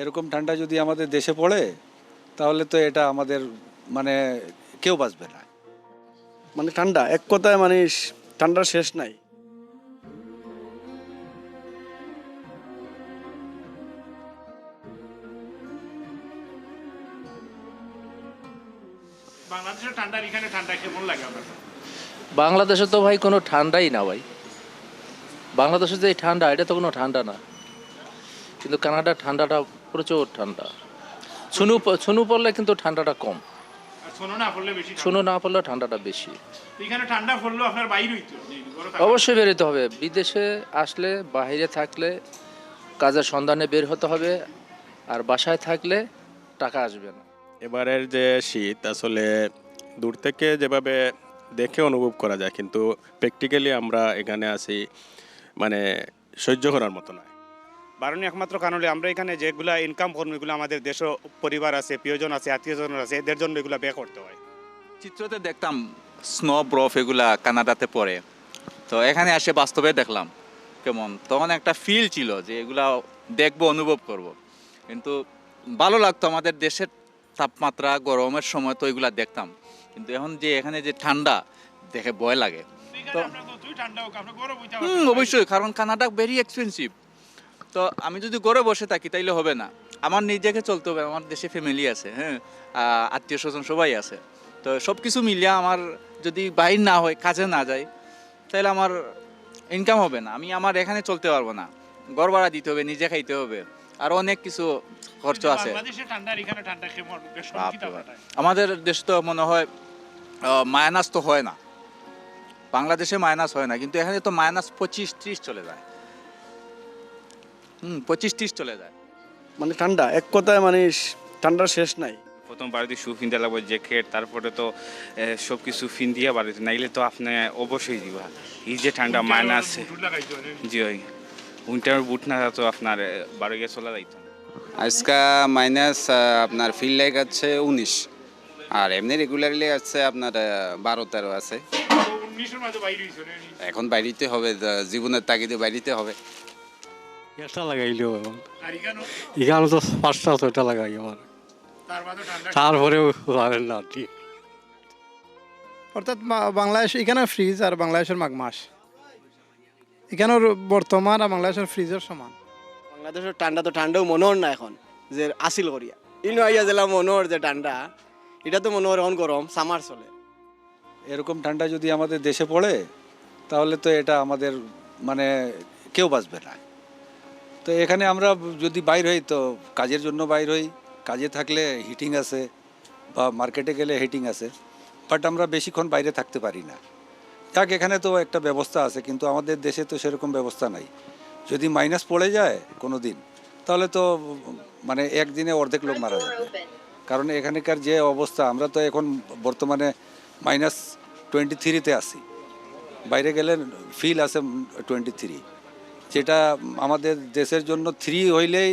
এরকম ঠান্ডা যদি আমাদের দেশে পড়ে তাহলে তো এটা আমাদের মানে কেউ বাঁচবে না। মানে ঠান্ডা এক কথায় মানে ঠান্ডার শেষ নাই। ঠান্ডার এখানে ঠান্ডা কেমন লাগে আপনার? বাংলাদেশে তো ভাই কোনো ঠান্ডাই না ভাই। বাংলাদেশে যে ঠান্ডা এটা তো কোনো ঠান্ডা না। কিন্তু কানাডার ঠান্ডাটা প্রচুর ঠান্ডা। ছুনু ছুনু পড়লে কিন্তু ঠান্ডাটা কম। আর না পড়লে বেশি ছুনু না পড়লে ঠান্ডাটা বেশি। এখানে ঠান্ডা পড়লেও আপনার অবশ্যই বেরোতে হবে। বিদেশে আসলে বাইরে থাকলে কাজের সন্ধানে বের হতে হবে আর বাসায় থাকলে টাকা আসবে না। এবারের যে শীত আসলে দূর থেকে যেভাবে দেখে অনুভব করা যায় কিন্তু প্র্যাকটিক্যালি আমরা এখানে আসি মানে সহ্য করার মতো নয়। বারণে একমাত্র কারণ হলে আমরা এখানে যেগুলা ইনকাম করব এগুলো আমাদের দেশ পরিবার আছে প্রিয়জন আছে আত্মীয়জন আছে এদের জন্য এগুলো ব্যয় করতে হয়। চিত্রতে দেখতাম স্নো ব্রফ এগুলা কানাডাতে পড়ে। তো এখানে এসে বাস্তবে দেখলাম কেমন। তখন একটা ফিল ছিল যে এগুলা দেখব অনুভব করব। কিন্তু ভালো লাগতো আমাদের দেশের তাপমাত্রা গরমের সময় তো এগুলা দেখতাম। কিন্তু এখন যে এখানে যে ঠান্ডা দেখে ভয় লাগে। তো অবশ্যই কারণ কানাডা ভেরি এক্সপেন্সিভ তো আমি যদি ঘরে বসে থাকি তাইলে হবে না। আমার নিজেকে চলতে হবে আমার দেশে ফ্যামিলি আছে হ্যাঁ? আত্মীয় স্বজন সবাই আছে। তো সব কিছু মিলিয়ে আমার যদি বাইর না হয় কাজে না যাই তাহলে আমার ইনকাম হবে না। আমি আমার এখানে চলতে পারব না। ঘর ভাড়া দিতে হবে নিজে খাইতে হবে। আর অনেক কিছু খরচ আছে। আমাদের দেশ তো মনে হয় মাইনাস তো হয় না। বাংলাদেশে মাইনাস হয় না কিন্তু এখানে তো মাইনাস পঁচিশ ত্রিশ চলে যায়। হুম পঁচিশ ত্রিশ চলে যায় মানে ঠান্ডা এক কথায় মানে ঠান্ডার শেষ নাই প্রথম বাড়িতে শু ফিনতে লাগবে জ্যাকেট তারপরে তো সব কিছু ফিন দিয়ে বাড়িতে নাইলে তো আপনি অবশ্যই দিবা এই যে ঠান্ডা মাইনাস। জি ওই উইন্টার বুট না তো আপনার বারো গিয়ে চলা যাইতো। আজকা মাইনাস আপনার ফিল লাইক আছে উনিশ আর এমনি রেগুলারলি আছে আপনার বারো তেরো আছে। এখন বাইরিতে হবে জীবনের তাগিদে বাইরিতে হবে এটা লাগাইলেও আর এখানেও এখানে তো পাঁচটা ছয়টা লাগাই আমার। তারপরেও জানেন না ঠিক অর্থাৎ বাংলাদেশ এখানে ফ্রিজ আর বাংলাদেশের মাঘ মাস এখানের বর্তমান আর বাংলাদেশের ফ্রিজের সমান। বাংলাদেশের ঠান্ডা তো ঠান্ডাও মনোহর না এখন যে আসিল করিয়া। ইনো আইয়া জেলা মনোহর যে ঠান্ডা এটা তো মনোহর এখন গরম সামার চলে। এরকম ঠান্ডা যদি আমাদের দেশে পড়ে তাহলে তো এটা আমাদের মানে কেউ বাঁচবে না। তো এখানে আমরা যদি বাইর হই, তো কাজের জন্য বাইর হই। কাজে থাকলে হিটিং আছে বা মার্কেটে গেলে হিটিং আছে বাট আমরা বেশিক্ষণ বাইরে থাকতে পারি না। যাক, এখানে তো একটা ব্যবস্থা আছে, কিন্তু আমাদের দেশে তো সেরকম ব্যবস্থা নাই। যদি মাইনাস পড়ে যায় কোনো দিন তাহলে তো মানে একদিনে অর্ধেক লোক মারা যাবে। কারণ এখানকার যে অবস্থা, আমরা তো এখন বর্তমানে মাইনাস টোয়েন্টি থ্রিতে আছি। বাইরে গেলে ফিল আছে টোয়েন্টি থ্রি যেটা আমাদের দেশের জন্য থ্রি হইলেই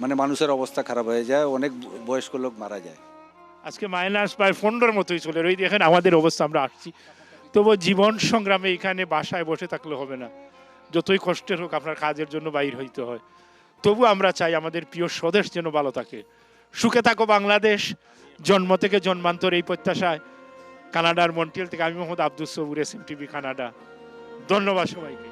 মানে মানুষের অবস্থা খারাপ হয়ে যায়, অনেক বয়স্ক লোক মারা যায়। আজকে মাইনাস প্রায় পনেরোর মতোই চলে ওই দেখেন আমাদের অবস্থা, আমরা আসছি। তবু জীবন সংগ্রামে এখানে বাসায় বসে থাকলে হবে না। যতই কষ্টের হোক আপনার কাজের জন্য বাইর হইতে হয়। তবু আমরা চাই আমাদের প্রিয় স্বদেশ যেন ভালো থাকে। সুখে থাকো বাংলাদেশ। জন্ম থেকে জন্মান্তর এই প্রত্যাশায়। কানাডার মন্ট্রিয়াল থেকে আমি Mohammad Abdul Sabur S TV Canada. ধন্যবাদ সবাইকে।